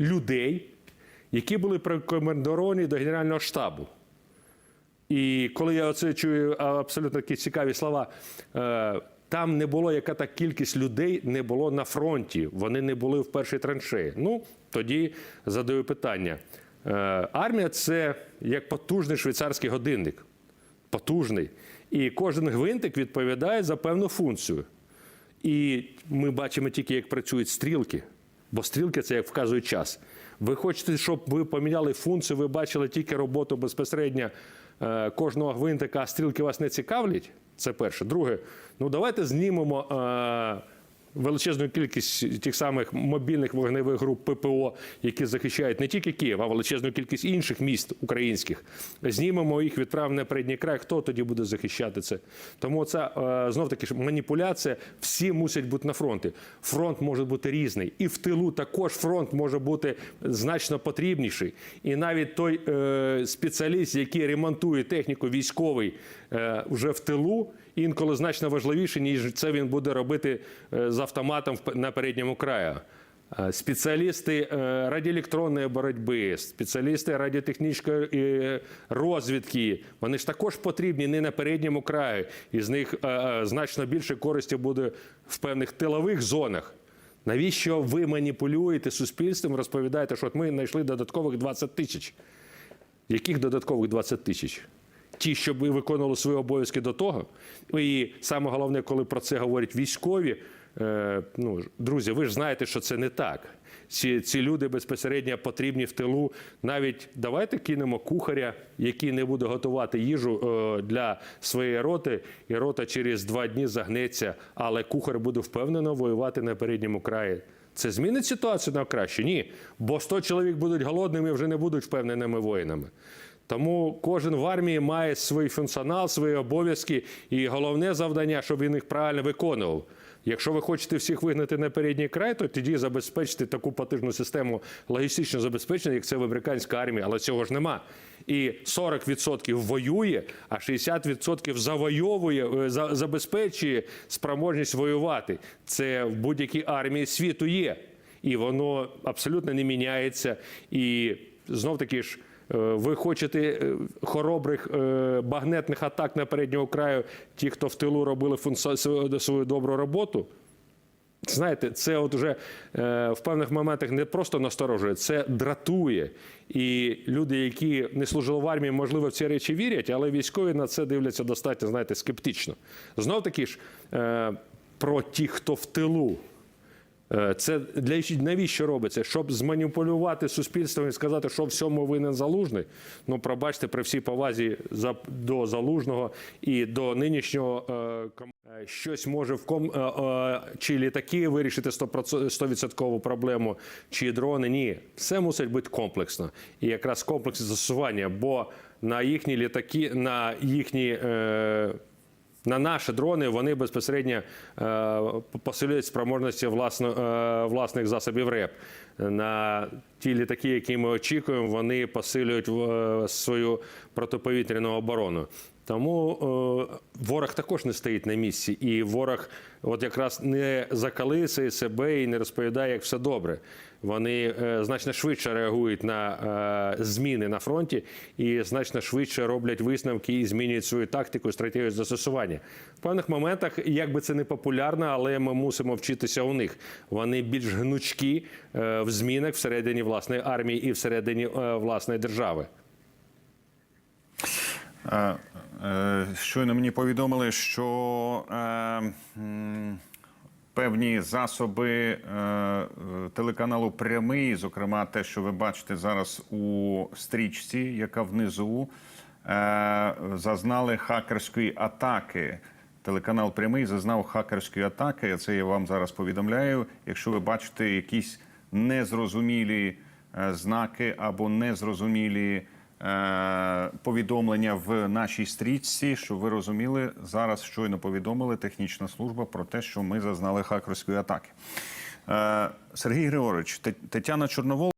людей, які були прикомандовані до Генерального штабу. І коли я оце чую абсолютно такі цікаві слова, е, там не було яка та кількість людей не було на фронті. Вони не були в першій траншеї. Ну тоді задаю питання. Е, армія це як потужний швейцарський годинник. Потужний. І кожен гвинтик відповідає за певну функцію. І ми бачимо тільки, як працюють стрілки, бо стрілки це як вказує час. Ви хочете, щоб ви поміняли функцію, ви бачили тільки роботу безпосередньо е, кожного гвинтика, а стрілки вас не цікавлять. Це перше. Друге, ну давайте знімемо е, величезну кількість тих самих мобільних вогневих груп ППО, які захищають не тільки Київ, а величезну кількість інших міст українських. Знімемо їх, відправимо на передній край. Хто тоді буде захищати це? Тому це знов таки ж маніпуляція. Всі мусять бути на фронті. Фронт може бути різний, і в тилу також фронт може бути значно потрібніший. І навіть той е, спеціаліст, який ремонтує техніку військовий е, вже в тилу, інколи значно важливіше, ніж це він буде робити е, з автоматом на передньому краю. Е, Спеціалісти е, радіоелектронної боротьби, спеціалісти радіотехнічної розвідки, вони ж також потрібні не на передньому краю. І з них значно більше користі буде в певних тилових зонах. Навіщо ви маніпулюєте суспільством, розповідаєте, що от ми знайшли додаткових 20 тисяч? Яких додаткових 20 тисяч? Ті, щоб ви виконували свої обов'язки до того. І саме головне, коли про це говорять військові, е, ну, друзі, ви ж знаєте, що це не так. Ці, ці люди безпосередньо потрібні в тилу. Навіть давайте кинемо кухаря, який не буде готувати їжу е, для своєї роти, і рота через два дні загнеться, але кухар буде впевнено воювати на передньому краї. Це змінить ситуацію на краще? Ні. Бо 100 чоловік будуть голодними і вже не будуть впевненими воїнами. Тому кожен в армії має свій функціонал, свої обов'язки, і головне завдання, щоб він їх правильно виконував. Якщо ви хочете всіх вигнати на передній край, то тоді забезпечте таку потужну систему логістичного забезпечення, як це в американській армії, але цього ж нема. І 40% воює, а 60% завойовує, е, забезпечує спроможність воювати. Це в будь-якій армії світу є. І воно абсолютно не міняється. І знов таки ж. Е, Ви хочете е, хоробрих е, багнетних атак на переднього краю, ті, хто в тилу робили свою- добру роботу? Знаєте, це от уже е, в певних моментах не просто насторожує, це дратує. І люди, які не служили в армії, можливо, в ці речі вірять, але військові на це дивляться достатньо, знаєте, скептично. Знов таки ж про тих, хто в тилу. Е, Це для навіщо робиться? Щоб зманіпулювати суспільством і сказати, що всьому винен залужний. Ну, пробачте, при всій повазі до залужного і до нинішнього е, е, щось може в ком чи літаки вирішити 100% проблему, чи дрони. Ні, все мусить бути комплексно. І якраз комплекс застосування, бо на їхні літаки, на їхні. На наші дрони вони безпосередньо е, посилюють спроможності власно, е, власних засобів РЕП. На ті літаки, які ми очікуємо, вони посилюють е, свою протиповітряну оборону. Тому е, ворог також не стоїть на місці, і ворог от якраз не закалисує себе і не розповідає, як все добре. Вони е, значно швидше реагують на е, зміни на фронті і значно швидше роблять висновки і змінюють свою тактику, стратегію застосування. В певних моментах, як би це не популярно, але ми мусимо вчитися у них. Вони більш гнучкі в змінах всередині власної армії і всередині власної держави. Е, е, Щойно мені повідомили, що е, певні засоби телеканалу Прямий, зокрема те, що ви бачите зараз у стрічці, яка внизу, зазнали хакерської атаки. Телеканал Прямий зазнав хакерської атаки. Це я вам зараз повідомляю. Якщо ви бачите якісь незрозумілі знаки або незрозумілі повідомлення в нашій стрічці, щоб ви розуміли, зараз щойно повідомили технічна служба про те, що ми зазнали хакерської атаки. Е, Сергій Григорович, Тетяна Чорновол.